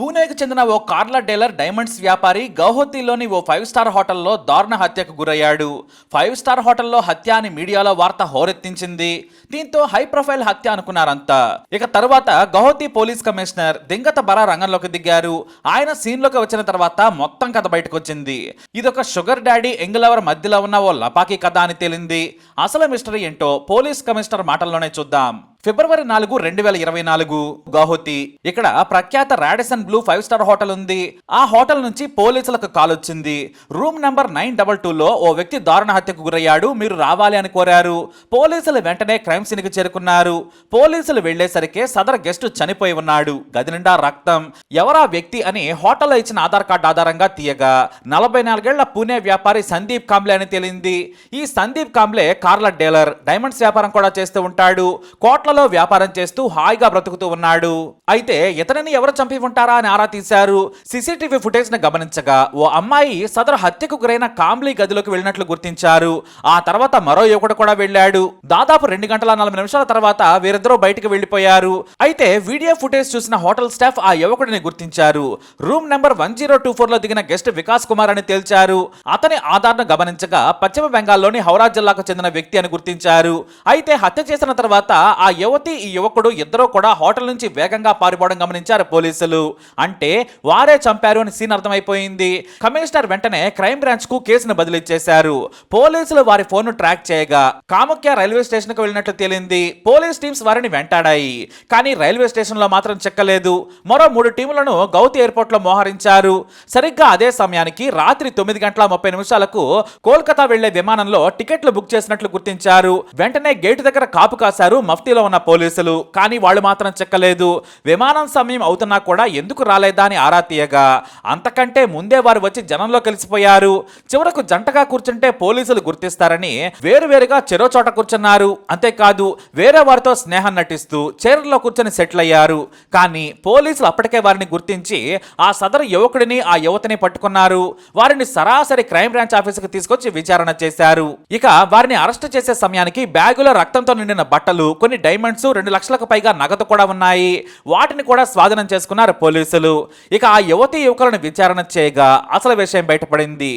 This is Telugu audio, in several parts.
పూణేకు చెందిన ఓ కార్ల డీలర్ డైమండ్స్ వ్యాపారి గౌహతిలోని ఓ ఫైవ్ స్టార్ హోటల్లో దారుణ హత్యకు గురయ్యాడు. ఫైవ్ స్టార్ హోటల్లో హత్య అని మీడియాలో వార్త హోరెత్తించింది. దీంతో హై ప్రొఫైల్ హత్య అనుకున్నారంతా. ఇక తర్వాత గౌహతి పోలీస్ కమిషనర్ దింగత బరా రంగంలోకి దిగారు. ఆయన సీన్లోకి వచ్చిన తర్వాత మొత్తం కథ బయటకు వచ్చింది ఇదొక షుగర్ డాడీ ఎంగులవర్ మధ్యలో ఉన్న ఓ లపాకీ కథ అని తేలింది. అసలు మిస్టరీ ఏంటో పోలీస్ కమిషనర్ మాటల్లోనే చూద్దాం. ఫిబ్రవరి నాలుగు రెండు వేల ఇరవై నాలుగు గౌహతి. ఇక్కడ ప్రఖ్యాత Radisson blue five star hotel ఉంది. ఆ హోటల్ నుంచి పోలీసులకు కాల్ వచ్చింది. రూమ్ నంబర్ నైన్ డబల్ టూలో ఓ వ్యక్తి దారుణ హత్యకు గురయ్యాడు. మీరు రావాలి అని కోరారు. పోలీసులు వెంటనే క్రైమ్ సీన్కి చేరుకున్నారు. పోలీసులు వెళ్ళేసరికి సదర్ గెస్ట్ చనిపోయి ఉన్నాడు. గది నిండా రక్తం. ఎవరా వ్యక్తి అని హోటల్లో ఇచ్చిన ఆధార్ కార్డు ఆధారంగా తీయగా. నలభై నాలుగేళ్ళ పూణే వ్యాపారి సందీప్ కాంబ్లే అని తేలింది. ఈ సందీప్ కాంబ్లే కార్ల డీలర్. డైమండ్స్ వ్యాపారం కూడా చేస్తూ ఉంటాడు. కోట్ల కోట్లలో వ్యాపారం చేస్తూ హాయిగా బ్రతుకుతూ ఉన్నాడు. అయితే ఇతనిని ఎవరు చంపి ఉంటారా అని ఆరా తీశారు. సీసీటీవీ ఫుటేజ్ని గమనించగా ఓ అమ్మాయి సదరు హత్యకు గురైన కాంబ్లీ గదిలోకి వెళ్ళినట్లు గుర్తించారు. ఆ తర్వాత మరో యువకుడు కూడా వెళ్ళాడు. దాదాపు రెండు గంటల నలభై నిమిషాల తర్వాత వీరిద్దరూ బయటకు వెళ్ళిపోయారు అయితే వీడియో ఫుటేజ్ చూసిన హోటల్ స్టాఫ్ ఆ యువకుడిని గుర్తించారు. Room number one zero two ఫోర్లో దిగిన గెస్ట్ వికాస్ కుమార్ అని తేల్చారు. అతని ఆధార్ను గమనించగా పశ్చిమ బెంగాల్లోని హౌరా జిల్లాకు చెందిన వ్యక్తి అని గుర్తించారు. అయితే హత్య చేసిన తర్వాత ఆ యువతి ఈ యువకుడు ఇద్దరూ కూడా హోటల్ నుంచి వేగంగా పారిపోవడం గమనించారు పోలీసులు. అంటే వారే చంపారు అని సీన్ అర్థమైపోయింది. కమిషనర్ వెంటనే క్రైమ్ బ్రాంచ్కు కేసును బదిలీ చేశారు పోలీసులు వారి ఫోన్ ట్రాక్ చేయగా కాముఖ్య రైల్వే స్టేషన్కు వెళ్ళినట్లు తేలింది. పోలీస్ టీమ్స్ వారిని వెంటాడాయి. కానీ రైల్వే స్టేషన్లో మాత్రం చెక్కలేదు. మరో మూడు టీములను గౌతి ఎయిర్పోర్ట్లో మోహరించారు. సరిగ్గా అదే సమయానికి రాత్రి తొమ్మిది గంటల ముప్పై నిమిషాలకు కోల్కతా వెళ్ళే విమానంలో టికెట్లు బుక్ చేసినట్లు గుర్తించారు. వెంటనే గేటు దగ్గర కాపు కాశారు మఫ్తీలో ఉన్న పోలీసులు కానీ వాళ్ళు మాత్రం చెక్కలేదు. విమానం సమయం అవుతున్నా కూడా ఎందుకు రాలేదా అని ఆరా తీయగా అంతకంటే ముందే వారు వచ్చి జనంలో కలిసిపోయారు. చివరకు జంటగా కూర్చుంటే పోలీసులు గుర్తిస్తారని వేరువేరుగా చెరో చోట కూర్చున్నారు. అంతేకాదు వేరే వారితో స్నేహం నటిస్తూ చీరల్లో కూర్చొని సెటిల్ అయ్యారు కానీ పోలీసులు అప్పటికే వారిని గుర్తించి ఆ సదరు యువకుడిని ఆ యువతిని పట్టుకున్నారు. వారిని సరాసరి క్రైమ్ బ్రాంచ్ ఆఫీసుకు తీసుకొచ్చి విచారణ చేశారు. ఇక వారిని అరెస్ట్ చేసే సమయానికి బ్యాగులో రక్తంతో నిండిన బట్టలు కొన్ని డైమండ్స్ రెండు లక్షలకు పైగా నగదు కూడా ఉన్నాయి. వాటిని కూడా స్వాధీనం చేసుకున్నారు పోలీసులు. ఇక ఆ యువతి యువకులను విచారణ చేయగా అసలు విషయం బయటపడింది.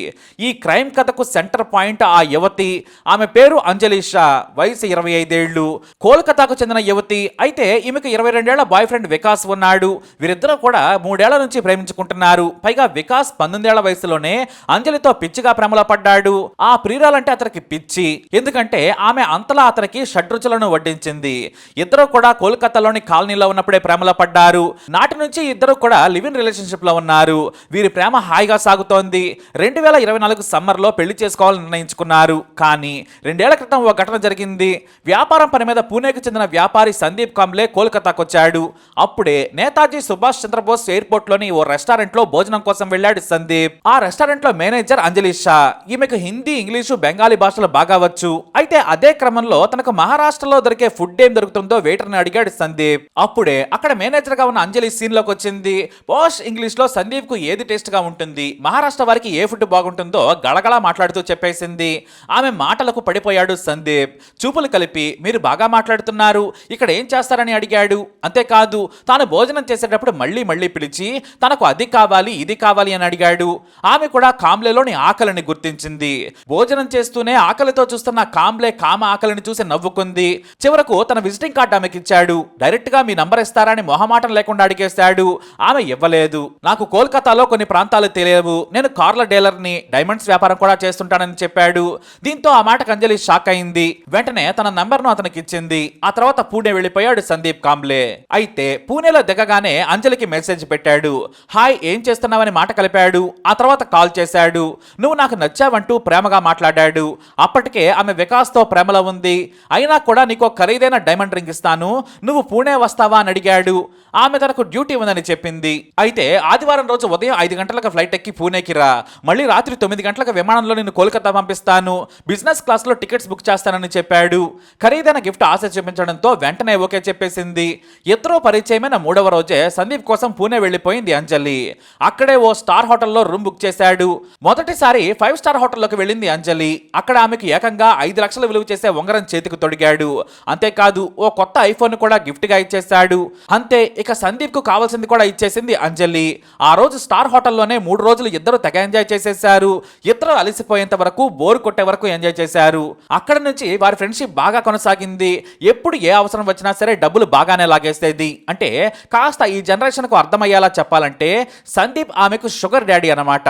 ఈ క్రైమ్ కథకు సెంటర్ పాయింట్ ఆ యువతి. ఆమె పేరు అంజలి షా వయసు ఇరవై ఐదేళ్ళు కోల్కతాకు చెందిన యువతి. అయితే ఈమెకు ఇరవై రెండేళ్ళ బాయ్ ఫ్రెండ్ వికాస్ ఉన్నాడు. వీరిద్దరూ కూడా మూడేళ్ళ నుంచి ప్రేమించుకుంటున్నారు. పైగా వికాస్ పంతొమ్మిదేళ్ళ వయసులోనే అంజలితో పిచ్చిగా ప్రేమలో పడ్డాడు. ఆ ప్రియురాలంటే అతనికి పిచ్చి. ఎందుకంటే ఆమె అంతలా అతనికి షడ్రుచులను వడ్డించింది. ఇద్దరు కూడా కోల్కతాలోని కాలనీలో ఉన్నప్పుడే ప్రేమలో పడ్డారు. నాటి నుంచి ఇద్దరు కూడా లివ్ ఇన్ రిలేషన్షిప్లో ఉన్నారు. వీరి ప్రేమ హాయిగా సాగుతోంది. రెండు వేల ఇరవై నాలుగు సమ్మర్లో పెళ్ళి చేసుకోవాలని నిర్ణయించుకున్నారు. కానీ రెండేళ్ళ క్రితం ఓ ఘటన జరిగింది. వ్యాపారం పని మీద పూణేకి చెందిన వ్యాపారి సందీప్ కాంబ్లే కోల్కతాకు వచ్చాడు. అప్పుడే నేతాజీ సుభాష్ చంద్రబోస్ ఎయిర్పోర్ట్లోని ఓ రెస్టారెంట్లో భోజనం కోసం వెళ్ళాడు సందీప్. ఆ రెస్టారెంట్లో మేనేజర్ అంజలి షా. ఈమెకు హిందీ ఇంగ్లీషు బెంగాలీ భాషలు బాగా వచ్చు. అయితే అదే క్రమంలో తనకు మహారాష్ట్రలో దొరికే ఫుడ్ ఏం దొరుకుతుందో వెయిటర్ని అడిగాడు సందీప్. అప్పుడే అక్కడ మేనేజర్గా ఉన్న అంజలి సీన్లోకి వచ్చింది. పోష్ ఇంగ్లీష్లో సందీప్కు ఏది టేస్ట్గా ఉంటుంది? మహారాష్ట్ర వారికి ఏ ఫుడ్ బాగుంటుందో గళగళ మాట్లాడుతూ చెప్పేసింది. ఆమె మాటలకు పడిపోయాడు సందీప్. చూపులు కలిపి మీరు బాగా మాట్లాడుతున్నారు. ఇక్కడ ఏం చేస్తారని అడిగాడు. అంతేకాదు తాను భోజనం చేసేటప్పుడు మళ్ళీ మళ్ళీ పిలిచి తనకు అది కావాలి ఇది కావాలి అని అడిగాడు. ఆమె కూడా కాంబ్లేలోని ఆకలిని గుర్తించింది. భోజనం చేస్తూనే ఆకలితో చూస్తున్న కాంబ్లే కామ ఆకలిని చూసి నవ్వుకుంది. చివరకు తన విజిటింగ్ కార్డు ఆమెకి ఇచ్చాడు. డైరెక్ట్గా మీ నంబర్ ఇస్తారని మొహమాటం లేకుండా అడిగేశాడు. ఆమె ఇవ్వలేదు. నాకు కోల్కతాలో కొన్ని ప్రాంతాలు తెలియవు. నేను కార్ల డీలర్ని డైమండ్స్ వ్యాపారం కూడా చేస్తుంటానని చెప్పాడు. దీంతో ఆ మాటకు అంజలి షాక్ అయింది. వెంటనే తన నంబర్ను అతనికి ఇచ్చింది. ఆ తర్వాత పూణే వెళ్ళిపోయాడు సందీప్ కాంబ్లే. అయితే పూణేలో దిగగానే అంజలికి మెసేజ్ పెట్టాడు. హాయ్ ఏం చేస్తున్నావని మాట కలిపాడు. ఆ తర్వాత కాల్ చేశాడు. నువ్వు నాకు నచ్చావంటూ ప్రేమగా మాట్లాడాడు. అప్పటికే ఆమె వికాస్తో ప్రేమలో ఉంది. అయినా కూడా నీకు ఖరీదైన డైమండ్ రింగ్ ఇస్తాను నువ్వు పూణే వస్తావా అని అడిగాడు. ఆమె తనకు డ్యూటీ ఉందని చెప్పింది. అయితే ఆదివారం రోజు ఉదయం ఐదు గంటలకు ఫ్లైట్ ఎక్కి పూణేకి రా. మళ్ళీ రాత్రి తొమ్మిది గంటలకు విమానంలో నేను కోల్కతా పంపిస్తాను. బిజినెస్ క్లాస్లో టికెట్స్ బుక్ చేస్తానని చెప్పాడు. ఖరీదైన గిఫ్ట్ ఆశ చూపించడంతో వెంటనే ఓకే చెప్పేసింది. ఇద్దరూ పరిచయమైన మూడవ రోజే సందీప్ కోసం పూణే వెళ్ళిపోయింది అంజలి. అక్కడే ఓ స్టార్ హోటల్లో రూమ్ బుక్ చేశాడు. మొదటిసారి ఫైవ్ స్టార్ హోటల్లోకి వెళ్ళింది అంజలి. అక్కడ ఆమెకు ఏకంగా ఐదు లక్షలు విలువ చేసే ఉంగరం చేతికి తొడిగాడు. అంతేకాదు ఓ కొత్త ఐఫోన్ కూడా గిఫ్ట్గా ఇచ్చేశాడు. అంతే ఇక సందీప్కు కావాల్సింది కూడా ఇచ్చేసింది అంజలి. ఆ రోజు స్టార్ హోటల్లోనే మూడు రోజులు ఇద్దరు తెగ ఎంజాయ్ చేసేశారు. ఇద్దరు అలసిపోయేంత వరకు బోర్ కొట్టే వరకు ఎంజాయ్ చేశారు. అక్కడ నుంచి వారి ఫ్రెండ్షిప్ బాగా కొనసాగింది. ఎప్పుడు ఏ అవసరం వచ్చినా సరే డబ్బులు బాగానే లాగేసేది. అంటే కాస్త ఈ జనరేషన్కు అర్థమయ్యేలా చెప్పాలంటే సందీప్ ఆమెకు షుగర్ డాడీ అన్నమాట.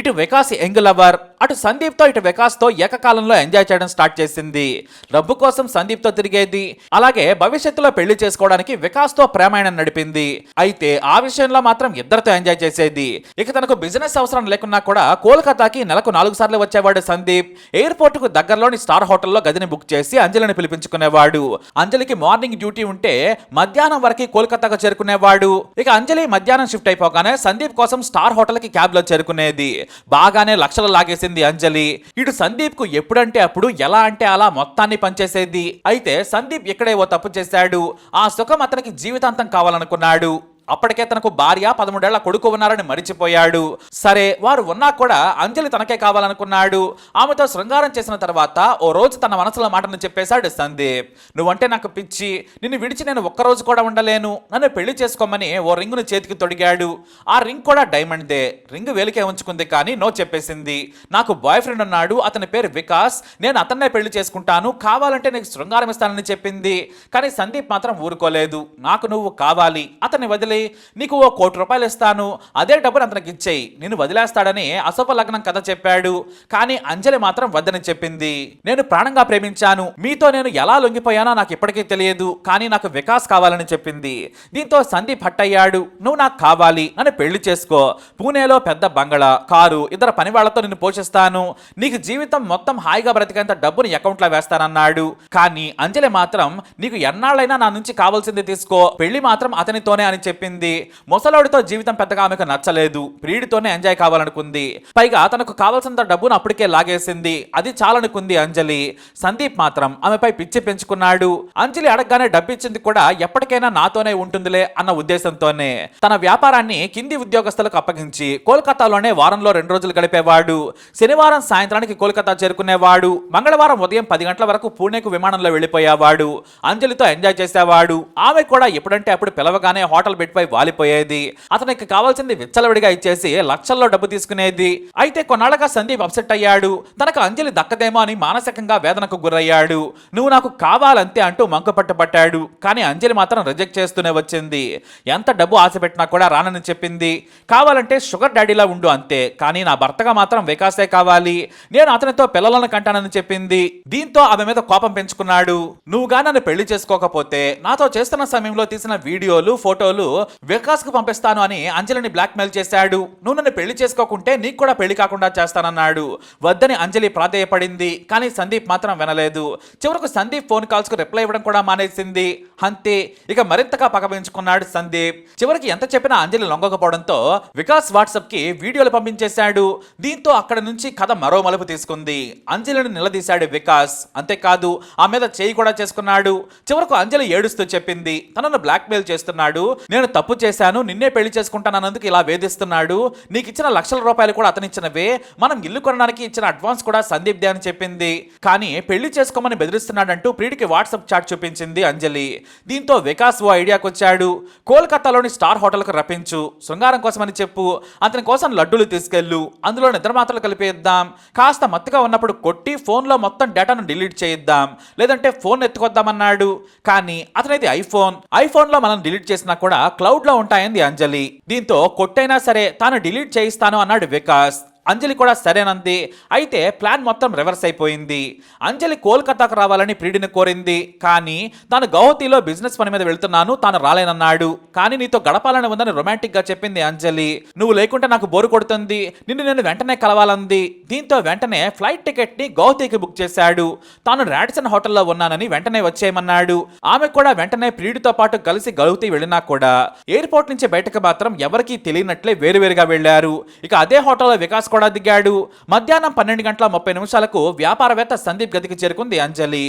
ఇటు వికాస్ యంగ్ లవర్ అటు సందీప్తో ఇటు వికాస్తో ఏకకాలంలో ఎంజాయ్ చేయడం స్టార్ట్ చేసింది. డబ్బు కోసం సందీప్తో తిరిగేది. అలాగే భవిష్యత్తులో పెళ్ళి చేసుకోవడానికి వికాస్తో ప్రేమాయణం నడిపింది. అయితే ఆ విషయంలో మాత్రం ఇద్దరితో ఎంజాయ్ చేసేది. ఇక తనకు బిజినెస్ అవసరం లేకున్నా కూడా కోల్కతాకి నెలకు నాలుగు సార్లు వచ్చేవాడు సందీప్. ఎయిర్పోర్ట్కు దగ్గరలోని స్టార్ హోటల్లో గదిని బుక్ చేసి అంజలిని పిలిపించుకునేవాడు. అంజలికి మార్నింగ్ డ్యూటీ ఉంటే మధ్యాహ్నం వరకు కోల్కతాకు చేరుకునేవాడు. ఇక అంజలి మధ్యాహ్నం షిఫ్ట్ అయిపోగానే సందీప్ కోసం స్టార్ హోటల్కి క్యాబ్లో చేరుకునేది. బాగానే లక్షలు లాగేసింది అంజలి. ఇటు సందీప్కు ఎప్పుడంటే అప్పుడు ఎలా అంటే అలా మొత్తాన్ని పనిచేసేది అయితే సందీప్ ఇక్కడ ఓ తప్పు చేశాడు. ఆ సుఖం అతనికి జీవితాంతం కావాలనుకున్నాడు. అప్పటికే తనకు భార్య పదమూడేళ్ళ కొడుకు ఉన్నారని మరిచిపోయాడు. సరే వారు ఉన్నా కూడా అంజలి తనకే కావాలనుకున్నాడు. ఆమెతో శృంగారం చేసిన తర్వాత ఓ రోజు తన మనసులో మాటను చెప్పేశాడు సందీప్. నువ్వంటే నాకు పిచ్చి. నిన్ను విడిచి నేను ఒక్కరోజు కూడా ఉండలేను. నన్ను పెళ్ళి చేసుకోమని ఓ రింగును చేతికి తొడిగాడు. ఆ రింగ్ కూడా డైమండ్దే. రింగ్ వేలికే ఉంచుకుంది కానీ నో చెప్పేసింది. నాకు బాయ్ ఫ్రెండ్ ఉన్నాడు. అతని పేరు వికాస్. నేను అతన్నే పెళ్ళి చేసుకుంటాను. కావాలంటే నీకు శృంగారం ఇస్తానని చెప్పింది. కానీ సందీప్ మాత్రం ఊరుకోలేదు. నాకు నువ్వు కావాలి. అతన్ని వదిలి నీకు ఓ కోటి రూపాయలు ఇస్తాను అదే డబ్బును అతనికి ఇచ్చేయి నేను వదిలేస్తాడని అసఫ లగ్నం కథ చెప్పాడు. కానీ అంజలి మాత్రం వద్దని చెప్పింది. నేను ప్రాణంగా ప్రేమించాను మీతో నేను ఎలా లొంగిపోయానో నాకు ఇప్పటికీ తెలియదు కానీ నాకు వికాస్ కావాలని చెప్పింది. దీంతో సందీప్ హట్ అయ్యాడు. నువ్వు నాకు కావాలి నన్ను పెళ్ళి చేసుకో. పూణేలో పెద్ద బంగళా కారు ఇద్దరు పని వాళ్ళతో నిన్ను పోషిస్తాను. నీకు జీవితం మొత్తం హాయిగా బ్రతికేంత డబ్బుని అకౌంట్లో వేస్తానన్నాడు. కానీ అంజలి మాత్రం నీకు ఎన్నాళ్ళైనా నా నుంచి కావాల్సింది తీసుకో పెళ్ళి మాత్రం అతనితోనే అని చెప్పి చెప్పింది. ముసలోడితో జీవితం పెద్దగా ఆమెకు నచ్చలేదు. ప్రియుడితోనే ఎంజాయ్ కావాలనుకుంది. పైగా తనకు కావాల్సినంత డబ్బును అప్పటికే లాగేసింది. అది చాలనుకుంది అంజలి. సందీప్ మాత్రం ఆమెపై పిచ్చి పెంచుకున్నాడు. అంజలి అడగగానే డబ్బిచ్చింది కూడా ఎప్పటికైనా నాతోనే ఉంటుందిలే అన్న ఉద్దేశంతోనే. తన వ్యాపారాన్ని కింది ఉద్యోగస్తులకు అప్పగించి కోల్కతాలోనే వారంలో రెండు రోజులు గడిపేవాడు. శనివారం సాయంత్రానికి కోల్కతా చేరుకునేవాడు. మంగళవారం ఉదయం పది గంటల వరకు పూణేకు విమానంలో వెళ్ళిపోయేవాడు. అంజలితో ఎంజాయ్ చేసేవాడు. ఆమె కూడా ఎప్పుడంటే అప్పుడు పిలవగానే హోటల్ పెట్టి పై వాలిపోయేది. అతనికి కావాల్సింది విచ్చలవిడిగా ఇచ్చేసి లక్షల్లో డబ్బు తీసుకునేది. అయితే కొన్నాళ్ళగా సందీప్ అప్సెట్ అయ్యాడు. తనకు అంజలి దక్కదేమో అని మానసికంగా వేదనకు గురయ్యాడు. నువ్వు నాకు కావాలంతే అంటూ మంకుపట్టు పట్టబట్టాడు కానీ అంజలి మాత్రం రిజెక్ట్ చేస్తూనే వచ్చింది. ఎంత డబ్బు ఆశ పెట్టినా కూడా రానని చెప్పింది. కావాలంటే షుగర్ డాడీలా ఉండు అంతే. కానీ నా భర్తగా మాత్రం వికాసే కావాలి. నేను అతనితో పిల్లలను కంటానని చెప్పింది. దీంతో ఆమె మీద కోపం పెంచుకున్నాడు. నువ్వుగా నన్ను పెళ్ళి చేసుకోకపోతే నాతో చేస్తున్న సమయంలో తీసిన వీడియోలు ఫోటోలు వికాస్కు పంపిస్తాను అని అంజలిని బ్లాక్మెయిల్ చేశాడు. నువ్వు నన్ను పెళ్ళి చేసుకోకుంటే నీకు కూడా పెళ్ళి కాకుండా చేస్తానన్నాడు. వద్దని అంజలి ప్రాధేయపడింది కానీ సందీప్ మాత్రం వినలేదు. చివరకు సందీప్ ఫోన్ కాల్స్కు రిప్లై ఇవ్వడం కూడా మానేసింది. అంతే ఇక మరింతగా పగ పెంచుకున్నాడు సందీప్. చివరికి ఎంత చెప్పినా అంజలి లొంగకపోవడంతో వికాస్ వాట్సాప్కి వీడియోలు పంపించేశాడు. దీంతో అక్కడ నుంచి కథ మరో మలుపు తీసుకుంది. అంజలిని నిలదీశాడు వికాస్. అంతేకాదు ఆ మీద చేయి కూడా చేసుకున్నాడు. చివరకు అంజలి ఏడుస్తూ చెప్పింది తనను బ్లాక్మెయిల్ చేస్తున్నాడు. నేను తప్పు చేశాను నిన్నే పెళ్ళి చేసుకుంటానన్నందుకు ఇలా వేధిస్తున్నాడు. నీకు ఇచ్చిన లక్షల రూపాయలు కూడా అతనిచ్చినవే. మనం ఇల్లు కొనడానికి ఇచ్చిన అడ్వాన్స్ కూడా సందీప్ దే అని చెప్పింది. కానీ పెళ్ళి చేసుకోమని బెదిరిస్తున్నాడంటూ ప్రీడికి వాట్సాప్ చాట్ చూపించింది అంజలి. దీంతో వికాస్ ఓ ఐడియాకి వచ్చాడు. కోల్కతాలోని స్టార్ హోటల్కు రప్పించు. శృంగారం కోసమని చెప్పు. అతని కోసం లడ్డూలు తీసుకెళ్ళు. అందులో నిద్ర మాత్రలు కలిపేద్దాం. కాస్త మత్తుగా ఉన్నప్పుడు కొట్టి ఫోన్లో మొత్తం డేటాను డిలీట్ చేయిద్దాం. లేదంటే ఫోన్ ఎత్తుకొద్దామన్నాడు. కానీ అతనిది ఐఫోన్. ఐఫోన్లో మనం డిలీట్ చేసినా కూడా క్లౌడ్లో ఉంటాయంది అంజలి. దీంతో కొట్టైనా సరే తాను డిలీట్ చేయిస్తాను అన్నాడు వికాస్. అంజలి కూడా సరేనంది. అయితే ప్లాన్ మొత్తం రివర్స్ అయిపోయింది. అంజలి కోల్కతాకు రావాలని ప్రియుడిని కోరింది. కానీ తాను గౌహతిలో బిజినెస్ పని మీద వెళ్తున్నాను తాను రాలేనన్నాడు. కానీ నీతో గడపాలని ఉందని రొమాంటిక్గా చెప్పింది అంజలి. నువ్వు లేకుంటే నాకు బోరు కొడుతుంది. నిన్ను నేను వెంటనే కలవాలంది. దీంతో వెంటనే ఫ్లైట్ టికెట్ని గౌహతికి బుక్ చేశాడు. తాను రాడిసన్ హోటల్లో ఉన్నానని వెంటనే వచ్చేయమన్నాడు. ఆమె కూడా వెంటనే ప్రియుడితో పాటు కలిసి గౌహతి వెళ్ళినా కూడా. ఎయిర్పోర్ట్ నుంచి బయటకు మాత్రం ఎవరికీ తెలియనట్లే వేరువేరుగా వెళ్ళారు ఇక అదే హోటల్లో వికాస్ కూడా దిగాడు. మధ్యాహ్నం పన్నెండు గంటల ముప్పై నిమిషాలకు వ్యాపారవేత్త సందీప్ గదికి చేరుకుంది అంజలి.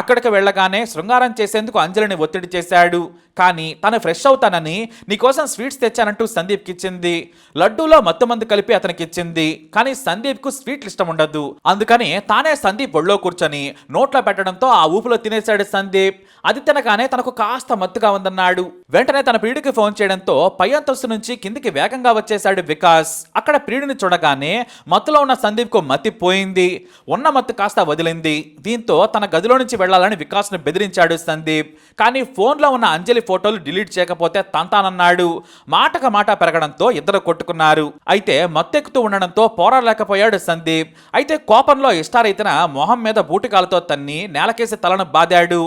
అక్కడికి వెళ్ళగానే శృంగారం చేసేందుకు అంజలిని ఒత్తిడి చేశాడు. కానీ తను ఫ్రెష్ అవుతానని నీకోసం స్వీట్స్ తెచ్చానంటూ సందీప్కి ఇచ్చింది. లడ్డూలో మత్తుమందు కలిపి అతనికి ఇచ్చింది. కానీ సందీప్కు స్వీట్లు ఇష్టం ఉండదు. అందుకని తానే సందీప్ ఒళ్ళో కూర్చొని నోట్లో పెట్టడంతో ఆ ఊపులో తినేశాడు సందీప్. అది తినగానే తనకు కాస్త మత్తుగా ఉందన్నాడు. వెంటనే తన ప్రియుడికి ఫోన్ చేయడంతో పై అంతస్తు నుంచి కిందికి వేగంగా వచ్చేశాడు వికాస్. అక్కడ ప్రియుడిని చూడగానే మత్తులో ఉన్న సందీప్కు మత్తి పోయింది. ఉన్న మత్తు కాస్త వదిలింది. దీంతో తన గదిలో నుంచి వెళ్ళాలని వికాస్ను బెదిరించాడు సందీప్. కానీ ఫోన్లో ఉన్న అంజలి ఫోటోలు డిలీట్ చేయకపోతే తంతానన్నాడు. మాటక మాట పెరగడంతో ఇద్దరు కొట్టుకున్నారు. అయితే మత్తెక్కుతూ ఉండడంతో పోరాడలేకపోయాడు సందీప్. అయితే కోపంలో ఇష్టారైతన మొహం మీద బూటికాలతో తన్ని నేలకేసి తలను బాదాడు.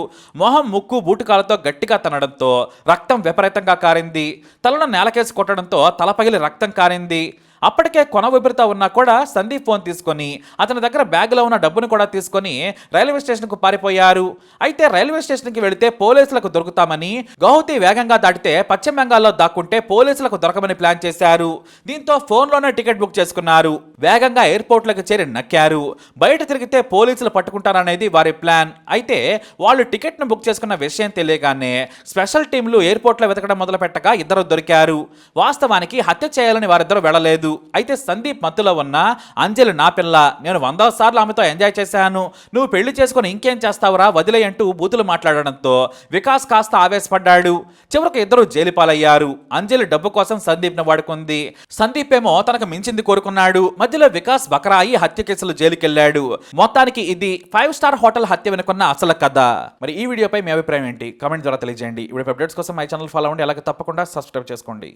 మొహం ముక్కు బూటికాలతో గట్టిగా తనడంతో రక్తం విపరీతంగా కారింది. తలను నేలకేసి కొట్టడంతో తల పగిలి రక్తం కారింది. అప్పటికే కొన ఊపిరితో ఉన్నా కూడా సందీప్ ఫోన్ తీసుకొని అతని దగ్గర బ్యాగ్లో ఉన్న డబ్బును కూడా తీసుకొని రైల్వే స్టేషన్కు పారిపోయారు. అయితే రైల్వే స్టేషన్కి వెళితే పోలీసులకు దొరుకుతామని గౌహతి వేగంగా దాటితే పశ్చిమ బెంగాల్లో దాక్కుంటే పోలీసులకు దొరకమని ప్లాన్ చేశారు. దీంతో ఫోన్లోనే టికెట్ బుక్ చేసుకున్నారు. వేగంగా ఎయిర్పోర్ట్లకు చేరి నక్కారు. బయట తిరిగితే పోలీసులు పట్టుకుంటారనేది వారి ప్లాన్. అయితే వాళ్ళు టికెట్ను బుక్ చేసుకున్న విషయం తెలియగానే స్పెషల్ టీంలు ఎయిర్పోర్ట్లో వెతకడం మొదలు పెట్టగా ఇద్దరు దొరికారు. వాస్తవానికి హత్య చేయాలని వారిద్దరూ వెళ్ళలేదు. అయితే సందీప్ మత్తులో ఉన్న అంజలి నా పిల్ల నేను వంద సార్లు ఆమెతో ఎంజాయ్ చేశాను. నువ్వు పెళ్ళి చేసుకుని ఇంకేం చేస్తావురా? వదిలే అంటూ బూతులు మాట్లాడడంతో వికాస్ కాస్త ఆవేశపడ్డాడు. చివరికి ఇద్దరు జైలుపాలయ్యారు. అంజలి డబ్బు కోసం సందీప్ను వాడుకుంది. సందీప్ ఏమో తనకు మించింది కోరుకున్నాడు. మధ్యలో వికాస్ బకరాయి హత్య కేసులు జైలుకెళ్ళాడు మొత్తానికి ఇది ఫైవ్ స్టార్ హోటల్ హత్య వెనుకున్న అసలు కథ. మరి ఈ వీడియోపై మీ అభిప్రాయం ఏంటి? కామెంట్ ద్వారా తెలియజేయండి. ఇప్పుడు అప్డేట్స్ కోసం మై ఛానల్ ఫాలో అవ్వండి. అలాగే తప్పకుండా సబ్స్క్రైబ్ చేసుకోండి.